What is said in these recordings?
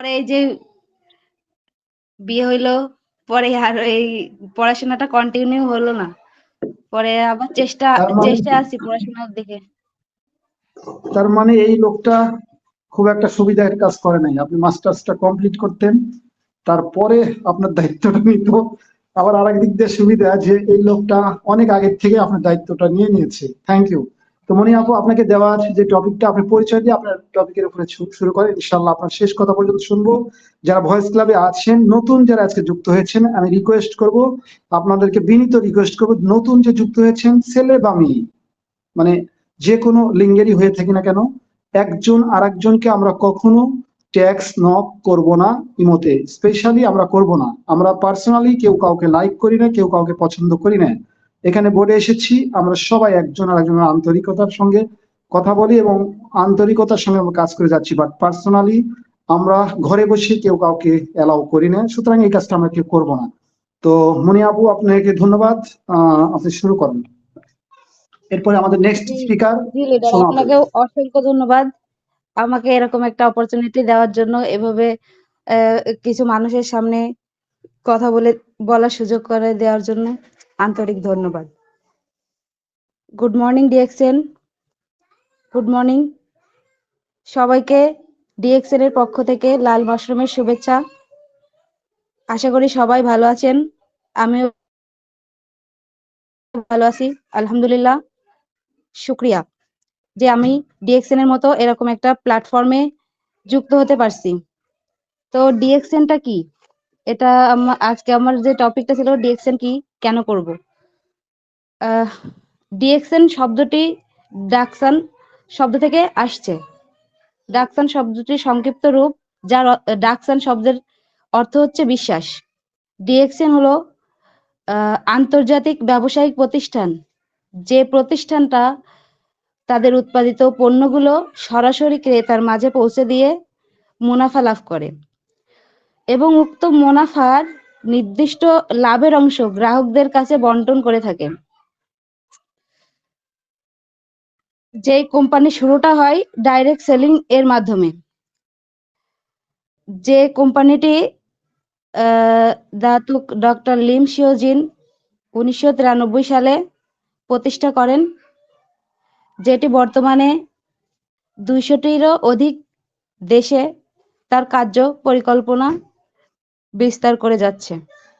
পরে এই যে বিয়ে হইল পরে আর এই পড়াশোনাটা কন্টিনিউ হলো না। পরে আবার চেষ্টা তার মানে- চেষ্টা আছি পড়াশোনার দিকে। তার মানে এই লোকটা খুব একটা সুবিধার কাজ করে নাই। আপনি মাস্টার্সটা কমপ্লিট করতেন তারপরে আপনার দায়িত্বটা নিত। আবার আরেক দিক দিয়ে সুবিধা যে এই লোকটা অনেক আগের থেকে আপনার দায়িত্বটা নিয়ে নিয়েছে। থ্যাংক ইউ তো মনি আপু, আপনাকে দেওয়া আছে যে টপিকটা আপনি পরিচয় দিয়ে আপনার টপিকের উপরে শুরু করেন ইনশাল্লাহ আপনার শেষ কথা পর্যন্ত শুনব। যারা ভয়েস ক্লাবে আছেন, নতুন যারা আজকে যুক্ত হয়েছেন, আমি রিকোয়েস্ট করব, আপনাদেরকে বিনীত রিকোয়েস্ট করব, নতুন যে যুক্ত হয়েছেন, ছেলে বা মেয়ে মানে যে কোনো লিঙ্গেরই হয়ে থাকি না কেন, একজন আর একজনকে আমরা কখনো ট্যাক্স নক করব না ইমোতে। স্পেশালি আমরা করব না। আমরা পার্সোনালি কেউ কাউকে লাইক করি না, কেউ কাউকে পছন্দ করি না। এখানে বোর্ডে এসেছি। আমরা সবাই একজন আরেকজনের আন্তরিকতার সঙ্গে কথা বলি এবং আন্তরিকতার সঙ্গে আমরা কাজ করে যাচ্ছি। বাট পার্সোনালি আমরা ঘরে বসে কেউ কাউকে অ্যালাউ করি না। সুতরাং এই কাজটা আমরা কেউ করব না। তো মনি আপু আপনাকে ধন্যবাদ। আপনি শুরু করেন। এরপরে আমাদের নেক্সট স্পিকার আপনাকে অসংখ্য ধন্যবাদ। আমাকে এরকম একটা অপরচুনিটি দেওয়ার জন্য এভাবে কিছু মানুষের সামনে কথা বলে বলার সুযোগ করে দেওয়ার জন্য। আন্তরিক ধন্যবাদ। Good morning DXN good morning সবাইকে ডিএক্সএন এর পক্ষ থেকে লাল মাশরুমের শুভেচ্ছা। আশা করি সবাই ভালো আছেন। আমিও ভালো আছি, আলহামদুলিল্লাহ। শুক্রিয়া যে আমি ডিএক্সএন এর মতো এরকম একটা প্ল্যাটফর্মে যুক্ত হতে পারছি। তো ডিএক্সএনটা কি? এটা আজকে আমার যে টপিকটা ছিল ডিএক্সএন কি, কেন করব? ডিএক্সএন শব্দটি ডাকসান শব্দ থেকে আসছে। ডাকসান শব্দটি সংক্ষিপ্ত রূপ, যার ডাকসান শব্দের অর্থ হচ্ছে বিশ্বাস। ডিএক্সএন হলো আন্তর্জাতিক ব্যবসায়িক প্রতিষ্ঠান। যে প্রতিষ্ঠানটা তাদের উৎপাদিত পণ্যগুলো সরাসরি ক্রেতার মাঝে পৌঁছে দিয়ে মুনাফা লাভ করে। এবং উক্ত মুনাফার নির্দিষ্ট লাভের অংশ গ্রাহকদের কাছে বন্টন করে থাকে। যে কোম্পানি শুরুটা হয় ডাইরেক্ট সেলিং এর মাধ্যমে। যে কোম্পানিটি দাতুক ডক্টর লিম শিওজিন উনিশশো তিরানব্বই সালে প্রতিষ্ঠা করেন, যেটি বর্তমানে দুইশোটিরও অধিক দেশে তার কার্য পরিকল্পনা বিস্তার করে যাচ্ছে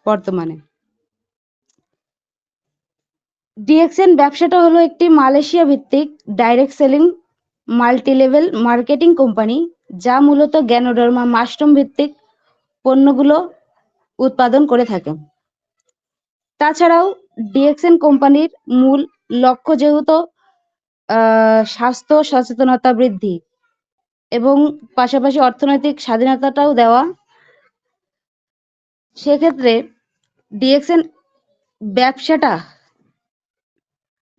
বর্তমানে। ডিএক্সএন ব্যবসাটা হলো একটি মালয়েশিয়া ভিত্তিক direct selling multi level marketing company যা মূলত গ্যানোডার্মা মাশরুম ভিত্তিক পণ্যগুলো উৎপাদন করে থাকে। তাছাড়াও ডিএক্সএন কোম্পানির মূল লক্ষ্য যেহেতু স্বাস্থ্য সচেতনতা বৃদ্ধি এবং পাশাপাশি অর্থনৈতিক স্বাধীনতাটাও দেওয়া সেক্ষেত্রে ডিএক্সএন ব্যবসাটা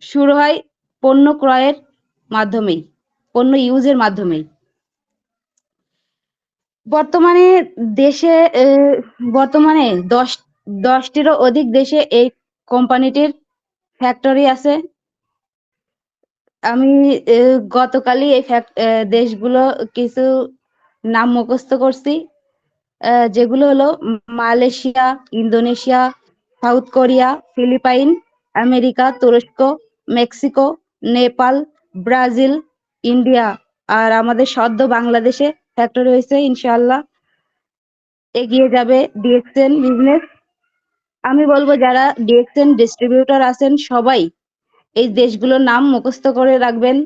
শুরু হয় পণ্য ক্রয়ের মাধ্যমেই, পণ্য ইউজের মাধ্যমেই। বর্তমানে দেশে বর্তমানে দশ, দশটিরও অধিক দেশে এই কোম্পানিটির ফ্যাক্টরি আছে। আমি গতকালই এই দেশগুলো কিছু নাম মুখস্থ করছি। যেগুলো হলো Malaysia, Indonesia, South Korea, Philippine, America, তুরস্ক, মেক্সিকো, নেপাল, ব্রাজিল, ইন্ডিয়া। আর আমাদের সদ্য বাংলাদেশে ফ্যাক্টরি হয়েছে ইনশাল্লাহ এগিয়ে যাবে ডিএক্সএন বিজনেস আমি বলব, যারা ডিএক্সএন ডিস্ট্রিবিউটর আছেন, সবাই এই দেশগুলোর নাম মুখস্থ করে রাখবেন।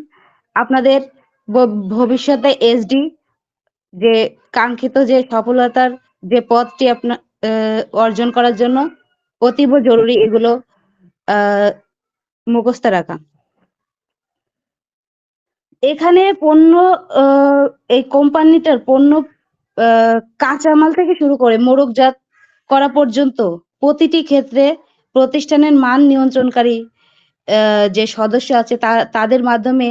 আপনাদের ভবিষ্যতে এসডি যে কাঙ্ক্ষিত যে সফলতার যে পথটি আপনার অর্জন করার জন্য অতীব জরুরি এগুলো মুখস্থ রাখা। এখানে পণ্য এই কোম্পানিটার পণ্য কাঁচামাল থেকে শুরু করে মোড়কজাত করা পর্যন্ত প্রতিটি ক্ষেত্রে প্রতিষ্ঠানের মান নিয়ন্ত্রণকারী যে সদস্য আছে তাদের মাধ্যমে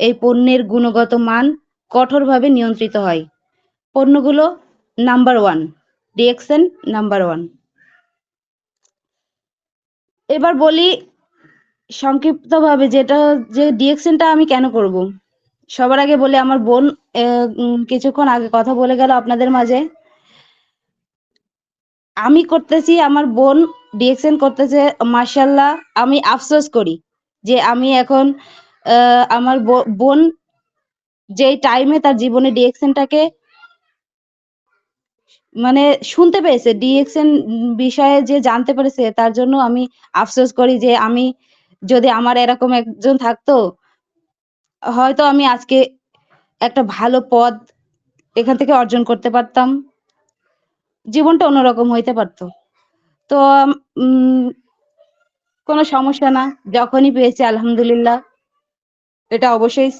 এই পণ্যের গুণগত মান কঠোরভাবে নিয়ন্ত্রিত হয়। পণ্যগুলো number one DXN number one এবার বলি সংক্ষিপ্তভাবে যেটা যে ডিএক্সএনটা আমি কেন করব? সবার আগে বলে, আমার বোন কিছুক্ষণ আগে কথা বলে গেল আপনাদের মাঝে। আমি করতেছি, আমার বোন ডিএকশন করতেছে মার্শাল্লাহ আমি আফসোস করি যে আমি এখন আমার বোন যে টাইমে তার জীবনে ডিএকশনটাকে মানে শুনতে পেয়েছে ডিএকশন বিষয়ে যে জানতে পেরেছে, তার জন্য আমি আফসোস করি যে আমি যদি আমার এরকম একজন থাকতো, হয়তো আমি আজকে একটা ভালো পদ এখান থেকে অর্জন করতে পারতাম। জীবনটা অন্যরকম হইতে পারতো। তো কোনো সমস্যা না, যখনই পেয়েছি আলহামদুলিল্লাহ। এটা অবশ্যই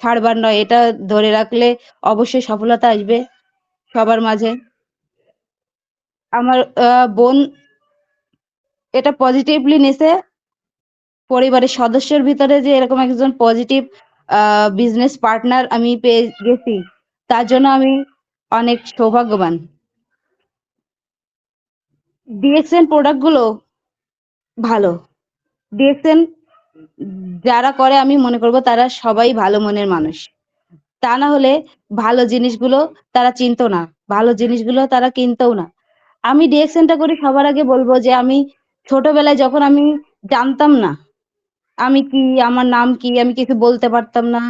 ছাড়বার নয়, এটা ধরে রাখলে অবশ্যই সফলতা আসবে সবার মাঝে। আমার বোন এটা পজিটিভলি নিছে। পরিবারের সদস্যের ভিতরে যে এরকম একজন পজিটিভ বিজনেস পার্টনার আমি পেয়ে গেছি, তার জন্য আমি অনেক সৌভাগ্যবান। ডিএক্সএন প্রোডাক্টগুলো ভালো। ডিএক্সএন যারা করে, আমি মনে করব তারা সবাই ভালো মনের মানুষ। তা না হলে ভালো জিনিসগুলো তারা চিনতো না, ভালো জিনিসগুলো তারা কিনতেও না। আমি ডিএক্সএনটা করি সবার আগে বলব যে আমি ছোটবেলায় যখন আমি জানতাম না, আমি কি, আমার নাম কি, আমি কিছু বলতে পারতাম না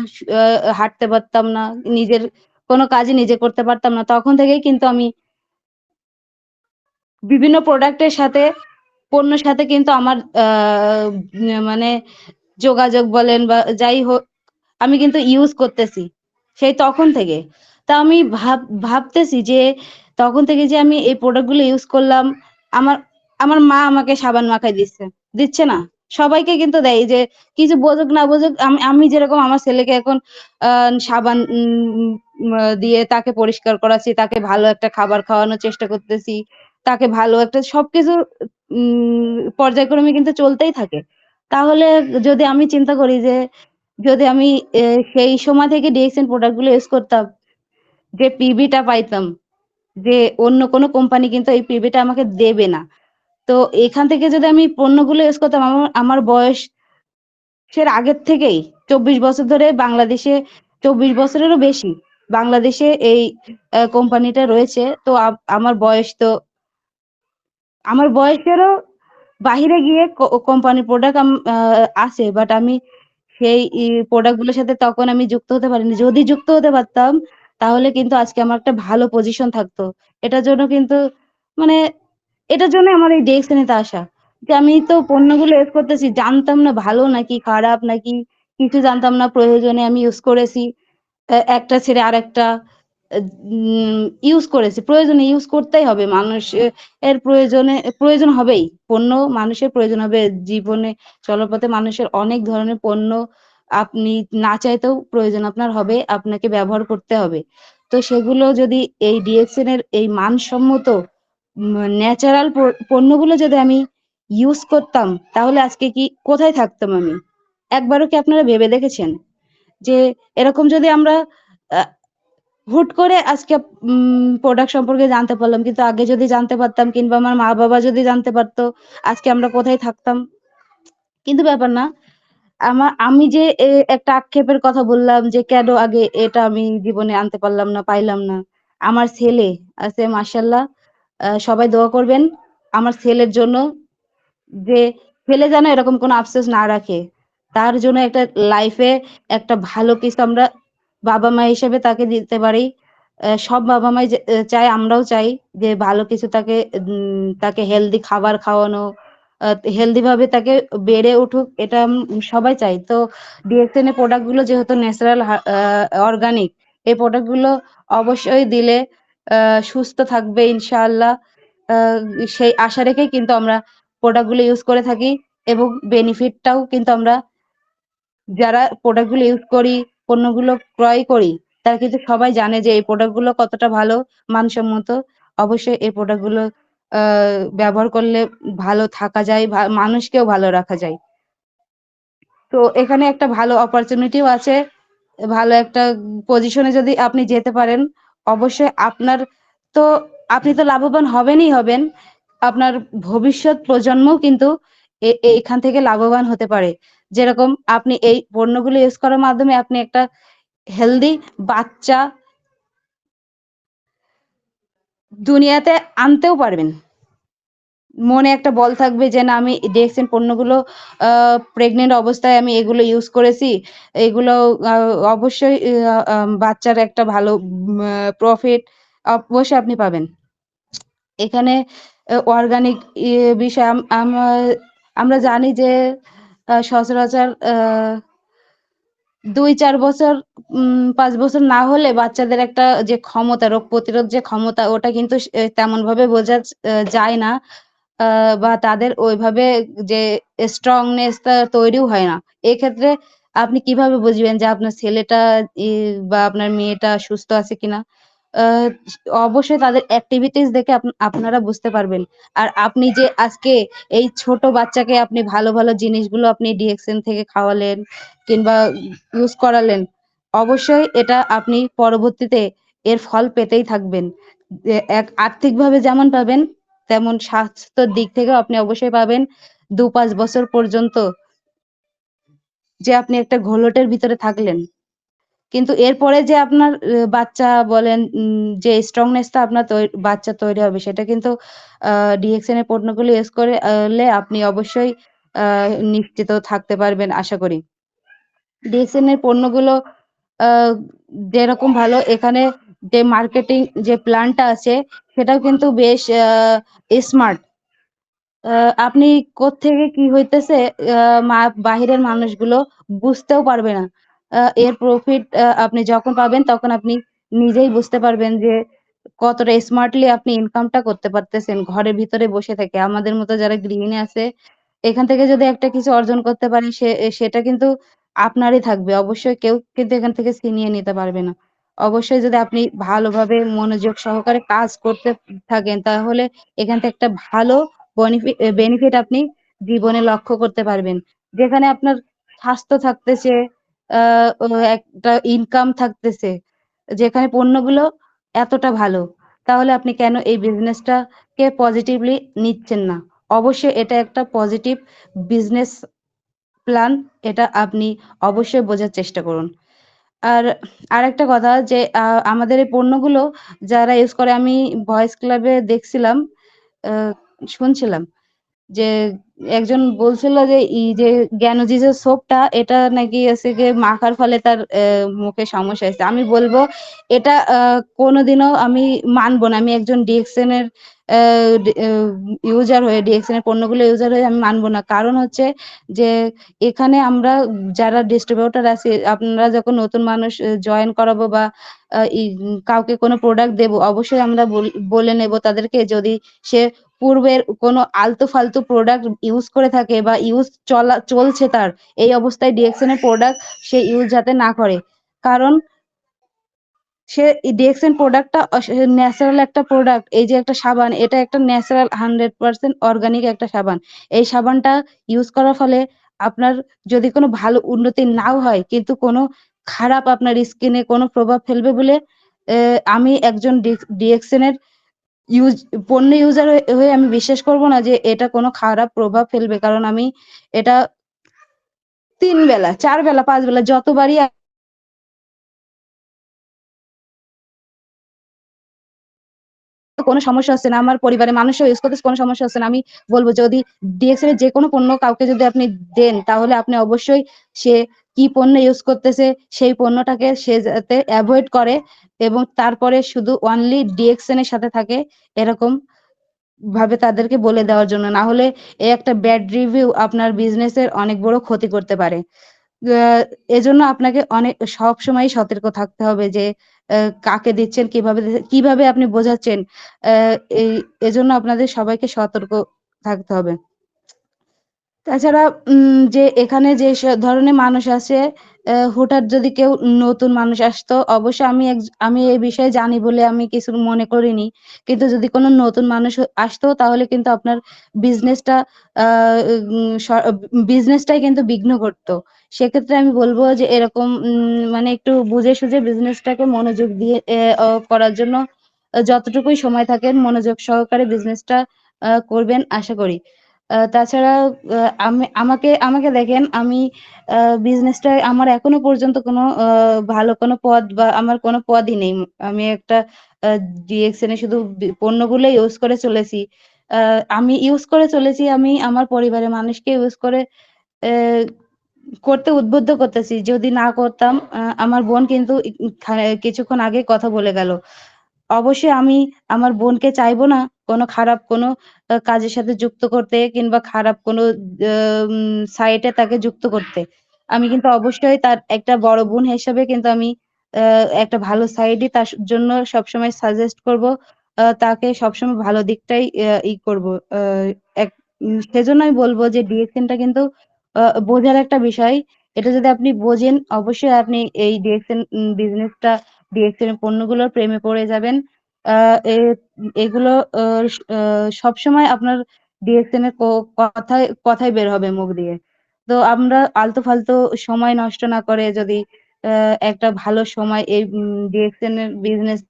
হাঁটতে পারতাম না, নিজের কোনো কাজই নিজে করতে পারতাম না, তখন থেকেই কিন্তু আমি বিভিন্ন প্রোডাক্টের সাথে, পণ্যের সাথে কিন্তু আমার মানে যোগাযোগ বলেন বা যাই হোক, আমি কিন্তু ইউজ করতেছি, সেই তখন থেকে। তা আমি ভাব, ভাবতেছি যে তখন থেকে যে আমি এই প্রোডাক্টগুলো ইউজ করলাম, আমার আমার মা আমাকে সাবান মাখাই দিচ্ছে। দিচ্ছে না। সবাইকে কিন্তু দেয় যে, কিছু বোঝুক না বোঝুক আমি আমি যেরকম আমার ছেলেকে এখন সাবান দিয়ে তাকে পরিষ্কার করাচ্ছি, তাকে ভালো একটা খাবার খাওয়ানোর চেষ্টা করতেছি, তাকে ভালো একটা সবকিছু, উম, পর্যায়ক্রমে কিন্তু চলতেই থাকে। তাহলে যদি আমি চিন্তা করি যে, যদি আমি সেই সময় থেকে ডিএক্সএন প্রোডাক্টগুলো ইউজ করতাম, যে পিবিটা পাইতাম যে অন্য কোনো কোম্পানি কিন্তু এই পিবিটা আমাকে দেবে না। তো এখান থেকে যদি আমি পণ্যগুলো ইউজ করতাম, আমার আমার বয়স সের আগের থেকেই চব্বিশ বছর ধরে বাংলাদেশে, চব্বিশ বছরেরও বেশি বাংলাদেশে এই কোম্পানিটা রয়েছে। তো আমার বয়স তো, আমার বয়সেরও বাহিরে গিয়ে কোম্পানির প্রোডাক্ট আছে। বাট আমি সেই প্রোডাক্টগুলোর সাথে তখন আমি যুক্ত হতে পারিনি। যদি যুক্ত হতে পারতাম তাহলে কিন্তু আজকে আমার একটা ভালো পজিশন থাকতো। এটার জন্য কিন্তু মানে এটার জন্য আমার এই ডেস্ক নিতে আসা। যে আমি তো পণ্যগুলো ইউজ করতেছি, জানতাম না ভালো নাকি খারাপ নাকি, কিছু জানতাম না প্রয়োজনে আমি ইউজ করেছি। একটা ছেড়ে আরেকটা ইউজ করেছি। প্রয়োজনে ইউজ করতেই হবে মানুষ এর প্রয়োজনে, প্রয়োজন হবেই। পণ্য মানুষের প্রয়োজন হবে। জীবনে চলপথে মানুষের অনেক ধরনের পণ্য আপনি না চাইতেও প্রয়োজন আপনার হবে, আপনাকে ব্যবহার করতে হবে। তো সেগুলো যদি এই ডিএক্সএন এর এই মানসম্মত ন্যাচারাল পণ্যগুলো যদি আমি ইউজ করতাম, তাহলে আজকে কি, কোথায় থাকতাম আমি? একবারও কি আপনারা ভেবে দেখেছেন? যে এরকম যদি আমরা হুট করে আজকে প্রোডাক্ট সম্পর্কে জানতে পারলাম, কিন্তু আগে যদি জানতে পারতাম, কিংবা আমার মা বাবা যদি জানতে পারতো, আজকে আমরা কোথায় থাকতাম? কিন্তু ব্যাপার না। আমার আমি যে একটা আক্ষেপের কথা বললাম যে কেন আগে এটা আমি জীবনে আনতে পারলাম না পাইলাম না। আমার ছেলে আছে মাশাল্লাহ আহ, সবাই দোয়া করবেন। আমার ছেলের জন্য যে ছেলে যেন এরকম কোনো আফসোস না রাখে তার জন্য একটা লাইফে একটা ভালো কিছু আমরা বাবা মা হিসেবে তাকে দিতে পারি। সব বাবা মাই চায় আমরাও চাই যে ভালো কিছু তাকে তাকে হেলদি খাবার খাওয়ানো হেলদি ভাবে তাকে বেড়ে উঠুক, এটা সবাই চাই তো ডিএক্সএন এর প্রোডাক্টগুলো যেহেতু ন্যাচারাল অর্গানিক এই প্রোডাক্টগুলো অবশ্যই দিলে সুস্থ থাকবে ইনশাআল্লাহ। সেই আশা রেখেই কিন্তু আমরা প্রোডাক্টগুলো ইউজ করে থাকি এবং বেনিফিটটাও কিন্তু আমরা যারা প্রোডাক্টগুলো ইউজ করি, পণ্যগুলো ক্রয় করি, তারা কিন্তু সবাই জানে যে এই প্রোডাক্টগুলো কতটা ভালো, মানসম্মত। অবশ্যই এই প্রোডাক্টগুলো ব্যবহার করলে ভালো থাকা যায় মানুষকেও ভালো রাখা যায়। তো এখানে একটা ভালো অপরচুনিটিও আছে, ভালো একটা পজিশনে যদি আপনি যেতে পারেন, অবশ্যই আপনার তো, আপনি তো লাভবান হবেনই হবেন, আপনার ভবিষ্যৎ প্রজন্ম কিন্তু এখান থেকে লাভবান হতে পারে। যেরকম আপনি এই পণ্যগুলো ইউজ করার মাধ্যমে আপনি একটা হেলদি বাচ্চা দুনিয়াতে আনতেও পারবেন। মনে একটা বল থাকবে যে, না, আমি ডিএক্সএন পণ্যগুলো প্রেগনেন্ট অবস্থায় আমি এগুলো ইউজ করেছি। এগুলো অবশ্যই বাচ্চার একটা ভালো প্রফিট অবশ্যই আপনি পাবেন। এখানে অর্গানিক বিষয়, আম- আম- আমরা জানি যে সচরাচর দুই চার বছর পাঁচ বছর না হলে বাচ্চাদের একটা যে ক্ষমতা, রোগ প্রতিরোধ যে ক্ষমতা, ওটা কিন্তু তেমন ভাবে বোঝা যায় না। বা তাদের ওইভাবে যে স্ট্রংনেস তৈরিও হয় না। এক্ষেত্রে আপনি কীভাবে বুঝবেন যে আপনার ছেলেটা বা আপনার মেয়েটা সুস্থ আছে কিনা? অবশ্যই তাদের অ্যাক্টিভিটিস দেখে আপ- আপনারা বুঝতে পারবেন। আর আপনি যে আজকে এই ছোট বাচ্চাকে আপনি ভালো ভালো জিনিসগুলো আপনি ডিএক্সএন থেকে খাওয়ালেন কিংবা ইউজ করালেন, অবশ্যই এটা আপনি পরবর্তীতে এর ফল পেতেই থাকবেন। এক, আর্থিকভাবে যেমন পাবেন, তেমন স্বাস্থ্যের দিক থেকে আপনি অবশ্যই পাবেন। দু পাঁচ বছর পর্যন্ত যে আপনি একটা ঘোলটের ভিতরে থাকলেন। কিন্তু এরপরে যে আপনার বাচ্চা বলেন যে স্ট্রংনেসটা আপনার বাচ্চা তৈরি হবে, সেটা কিন্তু ডিএক্সএন এর পণ্যগুলো ইউজ করে আহলে আপনি অবশ্যই নিশ্চিত থাকতে পারবেন, আশা করি। ডিএক্সএন এর পণ্যগুলো যেরকম ভালো, এখানে যে মার্কেটিং যে প্ল্যানটা আছে, সেটাও কিন্তু বেশ স্মার্ট আপনি কোত্থেকে কি হইতেছে বাহিরের মানুষগুলো বুঝতেও পারবে না। এর প্রফিট আপনি যখন পাবেন তখন আপনি নিজেই বুঝতে পারবেন যে কতটা স্মার্টলি আপনি ইনকামটা করতে পারতেছেন, ঘরের ভিতরে বসে থেকে। আমাদের মতো যারা গৃহিণী আছে, এখান থেকে যদি একটা কিছু অর্জন করতে পারেন, সে, সেটা কিন্তু আপনারই থাকবে। অবশ্যই কেউ কিন্তু এখান থেকে ছিনিয়ে নিতে পারবে না। অবশ্যই যদি আপনি ভালোভাবে মনোযোগ সহকারে কাজ করতে থাকেন, তাহলে এখান থেকে একটা ভালো বেনিফিট আপনি জীবনে লক্ষ্য করতে পারবেন। যেখানে আপনার স্বাস্থ্য থাকতেছে একটা ইনকাম থাকতেছে, যেখানে পণ্যগুলো এতটা ভালো, তাহলে আপনি কেন এই বিজনেসটাকে পজিটিভলি নিচ্ছেন না? অবশ্যই এটা একটা পজিটিভ বিজনেস প্ল্যান এটা আপনি অবশ্যই বোঝার চেষ্টা করুন। আর আরেকটা কথা যে আমাদের এই পণ্যগুলো যারা ইউজ করে, আমি ভয়েস ক্লাবে দেখছিলাম শুনছিলাম যে একজন বলছিল যে ই যে জ্ঞানজি যে সোপটা এটা নাকি আছে গিয়ে মাখার ফলে তার মুখে সমস্যা হয়েছে। আমি বলব, এটা কোনোদিনও আমি মানবো না। আমি একজন ডিএক্সএন এর ইউজার হয়ে ডিএক্সএন এর পণ্যগুলো ইউজার হয়ে আমি মানবো না। কারণ হচ্ছে যে, এখানে আমরা যারা ডিস্ট্রিবিউটর আছি, আপনারা যখন নতুন মানুষ জয়েন করাবো বা কাউকে কোনো প্রোডাক্ট দেব, অবশ্যই আমরা বলে নেব তাদেরকে। যদি সে পূর্বের কোনো আলতু ফালতু প্রোডাক্ট ইউজ করে থাকে বা ইউজ চলা, চলছে তার, এই অবস্থায় ডিএক্সএন এর প্রোডাক্ট সে ইউজ যাতে না করে। কারণ সে ডিএক্সএন প্রোডাক্টটা ন্যাচারাল একটা প্রোডাক্ট এই যে একটা সাবান, এটা একটা ন্যাচারাল হান্ড্রেড পার্সেন্ট অর্গানিক একটা সাবান। এই সাবানটা ইউজ করার ফলে আপনার যদি কোনো ভালো উন্নতি নাও হয়, কিন্তু কোনো খারাপ আপনার স্কিনে কোনো প্রভাব ফেলবে বলে আমি একজন ডিএক্সএন এর ইউজ পণ্য ইউজার হয়ে আমি বিশ্বাস করব না যে এটা কোনো খারাপ প্রভাব ফেলবে। কারণ আমি এটা তিন বেলা, চার বেলা, পাঁচ বেলা যতবারই কোনো সমস্যা হচ্ছে না, আমার পরিবারের মানুষও ইউজ করতে কোনো সমস্যা হচ্ছে না। আমি বলব যদি ডিএক্সএল এর যে কোনো পণ্য কাউকে যদি আপনি দেন, তাহলে আপনি অবশ্যই সে কি পণ্য ইউজ করতেছে, সেই পণ্যটাকে সে যাতে অ্যাভয়েড করে এবং তারপরে শুধু অনলি ডিএক্সএন এর সাথে থাকে এরকম ভাবে তাদেরকে বলে দেওয়ার জন্য। না হলে এই একটা ব্যাড রিভিউ আপনার বিজনেসের অনেক বড় ক্ষতি করতে পারে। এজন্য আপনাকে অনেক, সব সময় সতর্ক থাকতে হবে যে কাকে দিচ্ছেন, কীভাবে কীভাবে আপনি বোঝাচ্ছেন এই, এজন্য আপনাদের সবাইকে সতর্ক থাকতে হবে। তাছাড়া যে এখানে যে ধরনের মানুষ আহ, হুটহাট যদি কেউ নতুন মানুষ আসতো অবশ্যই আমি আমি এই বিষয়ে জানি বলে আমি কিছু মনে করিনি। কিন্তু যদি কোনো নতুন মানুষ আসতো তাহলে কিন্তু আপনার বিজনেসটা বিজনেসটাই কিন্তু বিঘ্ন করতো সেক্ষেত্রে আমি বলব যে এরকম মানে একটু বুঝে সুঝে বিজনেসটাকে মনোযোগ দিয়ে করার জন্য যতটুকুই সময় থাকেন মনোযোগ সহকারে বিজনেসটা করবেন আশা করি। তাছাড়া আমি, আমাকে আমাকে দেখেন, আমি বিজনেসটা আমার এখনও পর্যন্ত কোনো ভালো কোনো পদ বা আমার কোনো পদই নেই। আমি একটা ডিএক্সএন শুধু পণ্যগুলো ইউজ করে চলেছি। আমি ইউজ করে চলেছি, আমি আমার পরিবারের মানুষকে ইউজ করে করতে উদ্বুদ্ধ করতেছি। যদি না করতাম আমার বোন কিন্তু কিছুক্ষণ আগে কথা বলে গেল। অবশ্যই আমি আমার বোনকে চাইব না কোনো খারাপ কোনো কাজের সাথে যুক্ত করতে কিংবা খারাপ কোনো সাইটে তাকে যুক্ত করতে। আমি কিন্তু অবশ্যই তার একটা বড় বোন হিসেবে কিন্তু আমি একটা ভালো সাইডই তার জন্য সবসময় সাজেস্ট করব। তাকে সবসময় ভালো দিকটাই ই করব। সেজন্য আমি বলব যে ডিএক্সএনটা কিন্তু বোঝার একটা বিষয়। এটা যদি আপনি বোঝেন, অবশ্যই আপনি এই ডিএক্সএন বিজনেসটা ডিএক্সএন পণ্যগুলোর প্রেমে পড়ে যাবেন। এগুলো সবসময় আপনার ডিএক্সএন এর কথায় কথাই বের হবে মুখ দিয়ে। তো আমরা আলতু ফালতু সময় নষ্ট না করে যদি একটা ভালো সময় এই ডিএক্সএন এর বিজনেস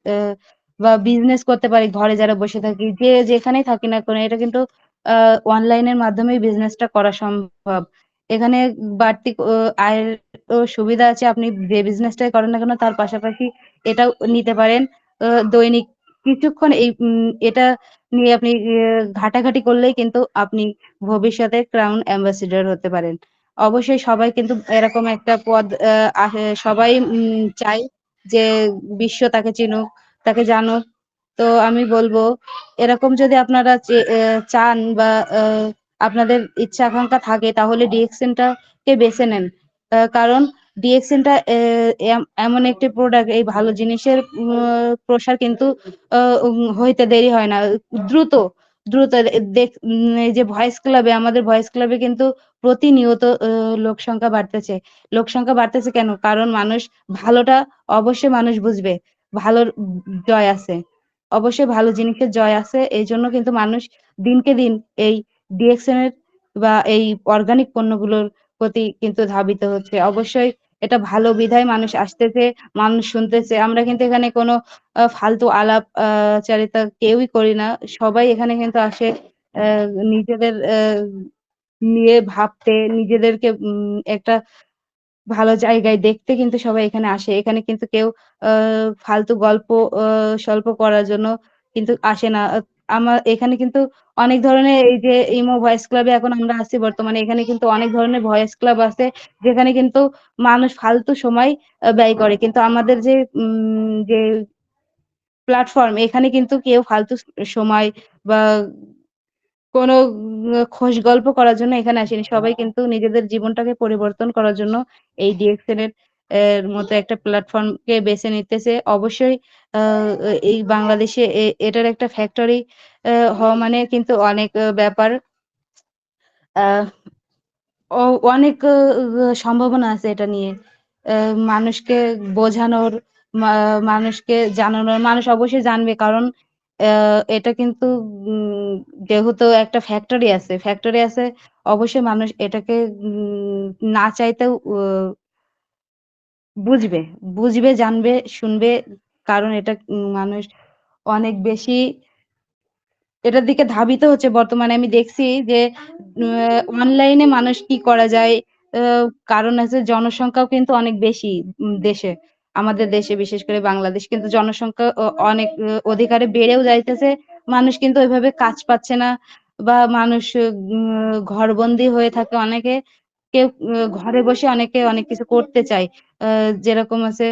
বা বিজনেস করতে পারি, ঘরে যারা বসে থাকি, যে যেখানেই থাকি না কেন, এটা কিন্তু অনলাইনের মাধ্যমেই বিজনেসটা করা সম্ভব। এখানে বাড়তি আয়ের সুবিধা আছে, আপনি যে বিজনেসটাই করেন না কেন, তার পাশাপাশি এটাও নিতে পারেন দৈনিক কিছুক্ষণ এই এটা নিয়ে আপনি ঘাটাঘাটি করলেই কিন্তু আপনি ভবিষ্যতে ক্রাউন অ্যাম্বাসিডর হতে পারেন। অবশ্যই সবাই কিন্তু এরকম একটা পদ সবাই চায় যে বিশ্ব তাকে চিনুক, তাকে জানুক। তো আমি বলব, এরকম যদি আপনারা চান বা আপনাদের ইচ্ছা আকাঙ্ক্ষা থাকে, তাহলে ডিএক্সএনটাকে বেছে নেন। কারণ ডিএক্সএনটা এমন একটি প্রোডাক্ট এই ভালো জিনিসের প্রসার কিন্তু হইতে দেরি হয় না। দ্রুত দ্রুত দেখ যে ভয়েস ক্লাবে আমাদের ভয়েস ক্লাবে কিন্তু প্রতিনিয়ত লোক সংখ্যা বাড়তেছে। লোক সংখ্যা বাড়তেছে কেন? কারণ মানুষ, ভালোটা অবশ্যই মানুষ বুঝবে। ভালোর জয় আছে। অবশ্যই ভালো জিনিসের জয় আছে। এই জন্য কিন্তু মানুষ দিনকে দিন এই ডিএক্সএন এর বা এই অর্গানিক পণ্যগুলোর প্রতি কিন্তু ধাবিত হচ্ছে। অবশ্যই এটা ভালো বিধায় মানুষ আসতেছে, মানুষ শুনতেছে। আমরা কিন্তু এখানে কোনো ফালতু আলাপ চারিতা কেউই করি না। সবাই এখানে কিন্তু আসে নিজেদের নিয়ে ভাবতে, নিজেদেরকে একটা ভালো জায়গায় দেখতে কিন্তু সবাই এখানে আসে। এখানে কিন্তু কেউ ফালতু গল্প স্বল্প করার জন্য কিন্তু আসে না। আমার এখানে কিন্তু অনেক ধরনের এই যে ইমো ভয়েস ক্লাবে এখন আমরা আছি বর্তমানে, এখানে কিন্তু অনেক ধরনের ভয়েস ক্লাব আছে যেখানে কিন্তু মানুষ ফালতু সময় ব্যয় করে কিন্তু আমাদের যে যে প্ল্যাটফর্ম এখানে কিন্তু কেউ ফালতু সময় বা কোনো খোশ গল্প করার জন্য এখানে আসেনি। সবাই কিন্তু নিজেদের জীবনটাকে পরিবর্তন করার জন্য এই ডিএক্সএন এর এর মতো একটা প্ল্যাটফর্ম কে বেছে নিতেছে। অবশ্যই এই বাংলাদেশে এটার একটা ফ্যাক্টরি হওয়া মানে কিন্তু অনেক ব্যাপার। অনেক সম্ভাবনা আছে এটা নিয়ে। মানুষকে বোঝানোর, মানুষকে জানানোর, মানুষ অবশ্যই জানবে কারণ এটা কিন্তু যেহেতু একটা ফ্যাক্টরি আছে, ফ্যাক্টরি আছে অবশ্যই মানুষ এটাকে না চাইতেও বুঝবে। বুঝবে, জানবে, শুনবে কারণ এটা মানুষ অনেক বেশি এটার দিকে ধাবিত হচ্ছে বর্তমানে আমি দেখছি যে অনলাইনে মানুষ কি করা যায় কারণ আছে জনসংখ্যাও কিন্তু অনেক বেশি দেশে আমাদের দেশে বিশেষ করে বাংলাদেশ কিন্তু জনসংখ্যা অনেক অধিকারে বেড়েও যাইতেছে মানুষ কিন্তু ওইভাবে কাজ পাচ্ছে না বা মানুষ ঘরবন্দি হয়ে থাকে অনেকে কেউ ঘরে বসে অনেকে অনেক কিছু করতে চায়। যেরকম আছে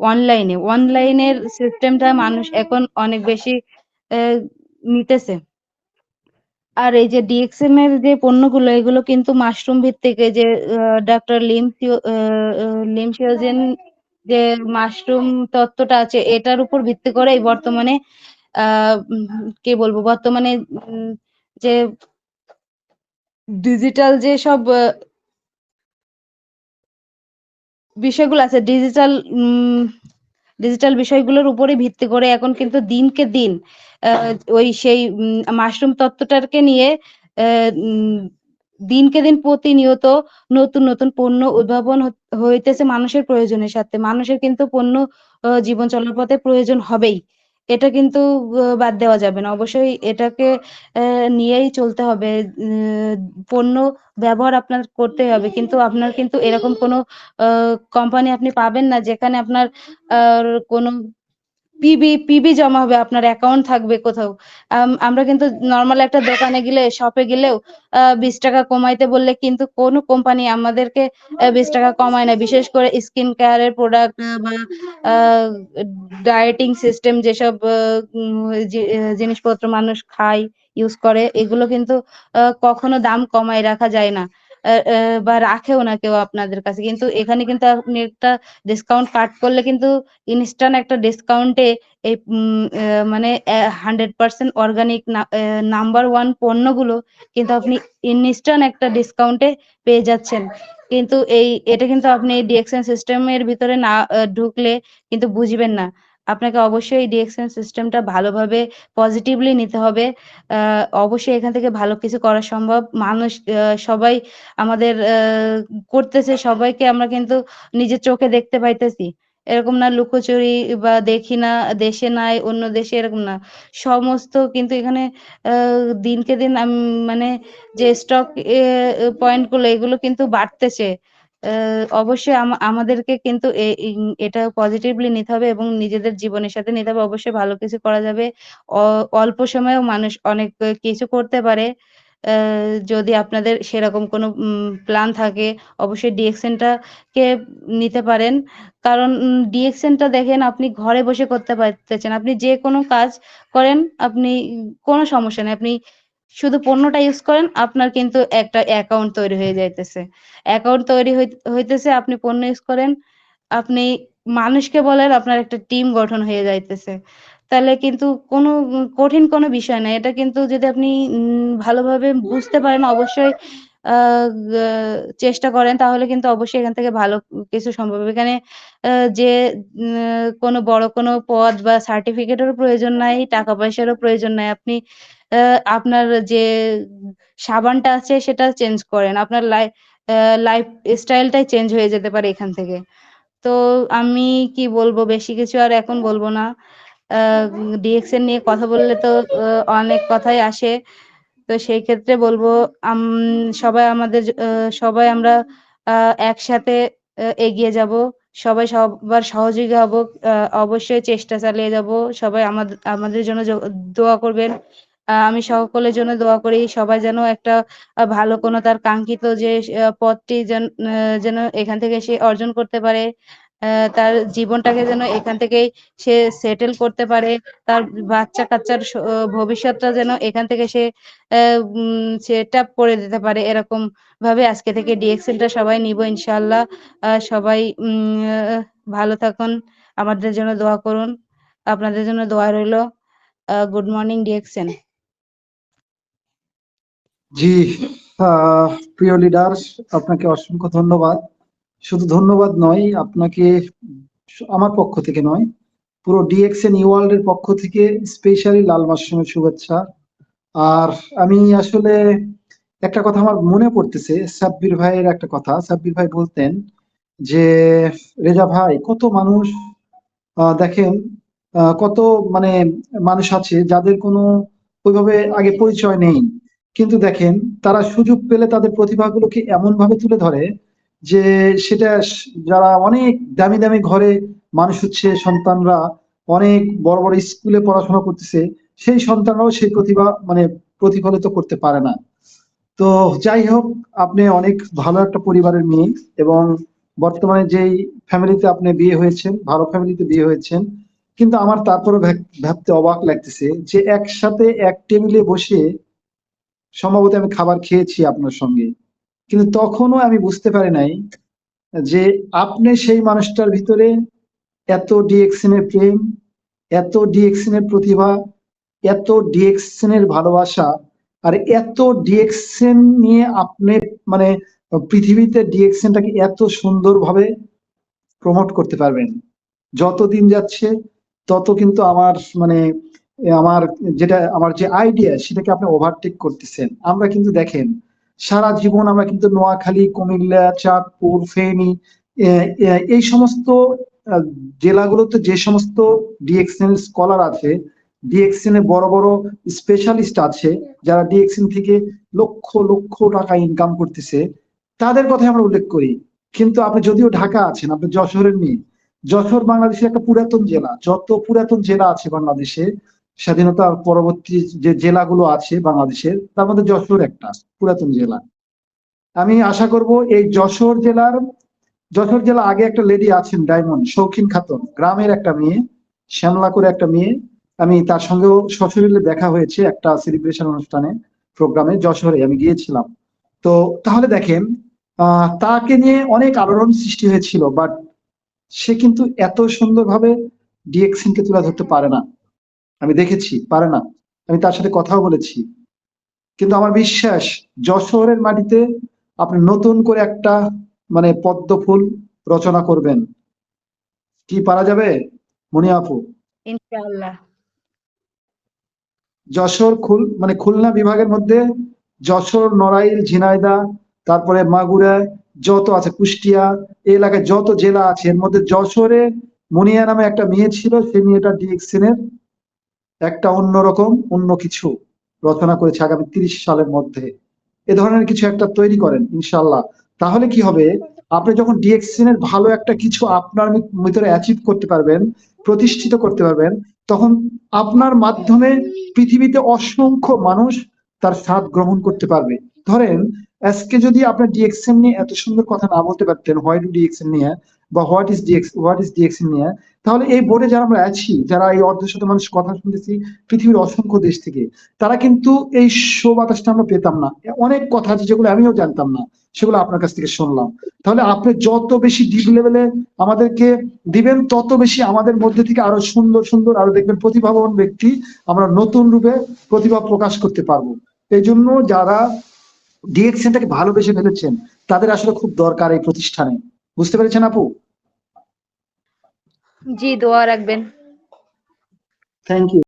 অনলাইনে অনলাইনের সিস্টেমটা মানুষ এখন অনেক বেশি নিতেছে। আর এই যে ডিএক্সএম এর যে পণ্যগুলো, এগুলো কিন্তু মাশরুম ভিত্তিক। যে ডক্টর লিম লিম সিওজেন যে মাশরুম তত্ত্বটা আছে, এটার উপর ভিত্তি করে বর্তমানে কি বলব, বর্তমানে যে ডিজিটাল যে সব বিষয়গুলো আছে ডিজিটাল ডিজিটাল বিষয়গুলোর উপরে ভিত্তি করে এখন কিন্তু দিনকে দিন ওই সেই মাশরুম তত্ত্বটাকে নিয়ে দিনকে দিন প্রতিনিয়ত নতুন নতুন পণ্য উদ্ভাবন হইতেছে মানুষের প্রয়োজনের সাথে। মানুষের কিন্তু পণ্য জীবন চলার পথে প্রয়োজন হবেই। এটা কিন্তু বাদ দেওয়া যাবে না। অবশ্যই এটাকে নিয়েই চলতে হবে। পণ্য ব্যবহার আপনার করতে হবে। কিন্তু আপনার কিন্তু এরকম কোনো কোম্পানি আপনি পাবেন না যেখানে আপনার কোনো পিবি পিবি জমা হবে, আপনার অ্যাকাউন্ট থাকবে কোথাও। আম- আমরা কিন্তু নর্মাল একটা দোকানে গেলে শপে গেলেও বিশ টাকা কমাইতে বললে কিন্তু কোনো কোম্পানি আমাদেরকে বিশ টাকা কমায় না। বিশেষ করে স্কিন কেয়ারের প্রোডাক্ট বা ডায়েটিং সিস্টেম যেসব জিনিসপত্র মানুষ খায় ইউজ করে, এগুলো কিন্তু কখনো দাম কমায় রাখা যায় না। বা রাখেও না কেউ আপনাদের কাছে। কিন্তু এখানে কিন্তু আপনি একটা ডিসকাউন্ট কাট করলে কিন্তু ইনস্ট্যান্ট একটা ডিসকাউন্টে এই মানে hundred percent organic number one পণ্যগুলো কিন্তু আপনি ইনস্ট্যান্ট একটা ডিসকাউন্টে পেয়ে যাচ্ছেন। কিন্তু এই, এটা কিন্তু আপনি ডিএক্সএন সিস্টেমের ভিতরে না ঢুকলে কিন্তু বুঝবেন না। আপনাকে অবশ্যই এই সিস্টেমটা ভালোভাবে পজিটিভলি নিতে হবে। অবশ্যই এখান থেকে ভালো কিছু করা সম্ভব। মানুষ সবাই আমাদের করতেছে, সবাইকে আমরা কিন্তু নিজের চোখে দেখতে পাইতেছি। এরকম না লুকোচুরি বা দেখি না, দেশে নাই, অন্য দেশে এরকম না। সমস্ত কিন্তু এখানে দিনকে দিন মানে যে স্টক পয়েন্টগুলো, এগুলো কিন্তু বাড়তেছে। অবশ্যই আমাদেরকে কিন্তু এটা পজিটিভলি নিতে হবে এবং নিজেদের জীবনের সাথে নিতে হবে। অবশ্যই ভালো কিছু করা যাবে। অল্প সময়েও মানুষ অনেক কিছু করতে পারে। যদি আপনাদের সেরকম কোনো প্ল্যান থাকে, অবশ্যই ডিএক্সএনটা কে নিতে পারেন। কারণ ডিএক্সএনটা দেখেন, আপনি ঘরে বসে করতে পারতেছেন। আপনি যে কোনো কাজ করেন, আপনি, কোনো সমস্যা নেই। আপনি শুধু পণ্যটা ইউজ করেন, আপনার কিন্তু একটা অ্যাকাউন্ট তৈরি হয়ে যাইতেছে। অ্যাকাউন্ট তৈরি হইতেছে, আপনি পণ্য ইউজ করেন, আপনি মানুষকে বলেন আপনার একটা টিম গঠন হয়ে যাইতেছে। তাহলে কিন্তু কোনো, কঠিন কোনো বিষয় না। এটা কিন্তু যদি আপনি ভালোভাবে বুঝতে পারেন, অবশ্যই চেষ্টা করেন, তাহলে কিন্তু অবশ্যই এখান থেকে ভালো কিছু সম্ভব। এখানে যে কোনো বড় কোনো পদ বা সার্টিফিকেটেরও প্রয়োজন নাই, টাকা পয়সারও প্রয়োজন নাই। আপনি আপনার যে সাবানটা আছে সেটা চেঞ্জ করেন। আপনার লাইফ লাইফ স্টাইলটাই চেঞ্জ হয়ে যেতে পারে এখান থেকে। তো আমি কি বলব, বেশি কিছু আর এখন বলব না। ডিএক্সএন নিয়ে কথা বললে তো অনেক কথাই আসে। তো সেই ক্ষেত্রে বলব সবাই আমাদের সবাই আমরা একসাথে এগিয়ে যাব। সবাই সবার সহযোগী হব। অবশ্যই চেষ্টা চালিয়ে যাব। সবাই আমাদের আমাদের জন্য দোয়া করবেন। আমি সকলের জন্য দোয়া করি, সবাই যেন একটা ভালো কোনো তার কাঙ্ক্ষিত যে পদটি যেন যেন এখান থেকে সে অর্জন করতে পারে তার জীবনটাকে যেন এখান থেকেই সে সেটেল করতে পারে, তার বাচ্চা কাচ্চার ভবিষ্যৎটা যেন এখান থেকে সে সেটা করে দিতে পারে, এরকম ভাবে আজকে থেকে ডিএক্সেলটা সবাই নিব ইনশাল্লাহ সবাই ভালো থাকুন, আমাদের জন্য দোয়া করুন, আপনাদের জন্য দোয়া রইল গুড মর্নিং ডিএক্সেন জি প্রিয় লিডার আপনাকে অসংখ্য ধন্যবাদ। শুধু ধন্যবাদ নয়, আপনাকে আমার পক্ষ থেকে নয়, পুরো ডিএক্সএন ওয়ার্ল্ড এর পক্ষ থেকে স্পেশালি লাল মাসুমের শুভেচ্ছা। আর আমি আসলে একটা কথা আমার মনে পড়তেছে, সাব্বির ভাইয়ের একটা কথা। সাব্বির ভাই বলতেন যে, রেজা ভাই, কত মানুষ দেখেন কত মানে মানুষ আছে যাদের কোনো ওইভাবে আগে পরিচয় নেই। কিন্তু দেখেন, তারা সুযোগ পেলে তাদের প্রতিভাগুলোকে এমন ভাবে তুলে ধরে যে সেটা যারা অনেক দামি দামি ঘরে মানুষ হচ্ছে, সন্তানরা অনেক বড় বড় স্কুলে পড়াশোনা করতেছে, সেই সন্তানরাও সেই প্রতিভা মানে প্রতিফলিত করতে পারে না। তো যাই হোক, আপনি অনেক ভালো একটা পরিবারের মেয়ে এবং বর্তমানে যেই ফ্যামিলিতে আপনি বিয়ে হয়েছেন, ভালো ফ্যামিলিতে বিয়ে হয়েছেন, কিন্তু আমার তারপরে ভাবতে অবাক লাগতেছে যে একসাথে এক টেবিলে বসে সম্ভবত আমি খাবার খেয়েছি আপনার সঙ্গে। কিন্তু তখনও আমি বুঝতে পারি নাই যে আপনি সেই মানুষটার ভিতরে এত ডিএক্সএন এর প্রেম, এত ডিএক্সএন এর প্রতিভা, এত ডিএক্সএন এর ভালোবাসা, আর এত ডিএক্সএন নিয়ে আপনি মানে পৃথিবীতে ডিএক্সএনটাকে এত সুন্দরভাবে প্রমোট করতে পারবেন। যত দিন যাচ্ছে, তত কিন্তু আমার মানে আমার যেটা, আমার যে আইডিয়া সেটাকে আপনি ওভারটেক করতেছেন। আমরা কিন্তু দেখেন, সারা জীবন আমরা কিন্তু নোয়াখালী, কুমিল্লা, চাঁদপুর, ফেনী এই সমস্ত জেলাগুলোতে যে সমস্ত ডিএক্সএন স্কলার আছে ডিএক্সএন এ বড় বড় স্পেশালিস্ট আছে, যারা ডিএক্সএন থেকে লক্ষ লক্ষ টাকা ইনকাম করতেছে, তাদের কথাই আমরা উল্লেখ করি। কিন্তু আপনি যদিও ঢাকা আছেন, আপনি যশোরের মেয়ে, যশোর বাংলাদেশের একটা পুরাতন জেলা, যত পুরাতন জেলা আছে বাংলাদেশে স্বাধীনতার পরবর্তী যে জেলাগুলো আছে বাংলাদেশের, তার মধ্যে যশোর একটা, পুরাতন জেলা। আমি আশা করব এই যশোর জেলার, যশোর জেলা আগে একটা লেডি আছেন ডায়মন্ড, শৌখিন খাতুন, গ্রামের একটা মেয়ে শ্যামলা করে একটা মেয়ে। আমি তার সঙ্গেও সশরীরে দেখা হয়েছে একটা সেলিব্রেশন অনুষ্ঠানে, প্রোগ্রামে যশোরে আমি গিয়েছিলাম। তো তাহলে দেখেন তাকে নিয়ে অনেক আলোড়ন সৃষ্টি হয়েছিল বাট সে কিন্তু এত সুন্দরভাবে ডিএক্সিন কে তুলে ধরতে পারে না। আমি দেখেছি পারে না। আমি তার সাথে কথাও বলেছি। কিন্তু আমার বিশ্বাস যশোরের মাটিতে আপনি নতুন করে একটা মানে পদ্ম ফুল রচনা করবেন। কি পারা যাবে? মনি আপু। ইনশাআল্লাহ। যশোর খুল মানে খুলনা বিভাগের মধ্যে যশোর নড়াইল ঝিনাইদা তারপরে মাগুরা যত আছে কুষ্টিয়া এই এলাকায় যত জেলা আছে এর মধ্যে যশোরে মুনিয়া নামে একটা মেয়ে ছিল সেই মেয়েটা ডিএক্সিন এর একটা অন্যরকম অন্য কিছু রচনা করেছে আগামী তিরিশ সালের মধ্যে। এ ধরনের কিছু একটা তৈরি করেন ইনশাল্লাহ তাহলে কি হবে? আপনি যখন ডিএক্সিন এর ভালো একটা কিছু আপনার ভিতরে অ্যাচিভ করতে পারবেন, প্রতিষ্ঠিত করতে পারবেন, তখন আপনার মাধ্যমে পৃথিবীতে অসংখ্য মানুষ তার স্বাদ গ্রহণ করতে পারবে। ধরেন, আজকে যদি আপনার ডিএক্সএন নিয়ে এত সুন্দর কথা না বলতে পারতেন হোয়াট ডু ডিএক্সএন নিয়ে বা what is DX what is DXN নিয়ে তাহলে এই বোর্ডে যারা আমরা আছি, যারা এই অর্ধ শত মানুষ কথা শুনতেছি, পৃথিবীর অসংখ্য দেশ থেকে, তারা কিন্তু এই শো বাতাসটা আমরা পেতাম না। অনেক কথা আছে যেগুলো আমিও জানতাম না, সেগুলো আপনার কাছ থেকে শুনলাম। তাহলে আপনি যত বেশি ডিপ লেভেলে আমাদেরকে দিবেন, তত বেশি আমাদের মধ্যে থেকে আরও সুন্দর সুন্দর, আরও দেখবেন প্রতিভাবান ব্যক্তি আমরা নতুন রূপে প্রতিভা প্রকাশ করতে পারব। এই জন্য যারা ডিএক্সএনটাকে ভালোবেসে ফেলেছেন, তাদের আসলে খুব দরকার এই প্রতিষ্ঠানে। বুঝতে পেরেছেন আপু? জি দোয়া রাখবেন থ্যাংক ইউ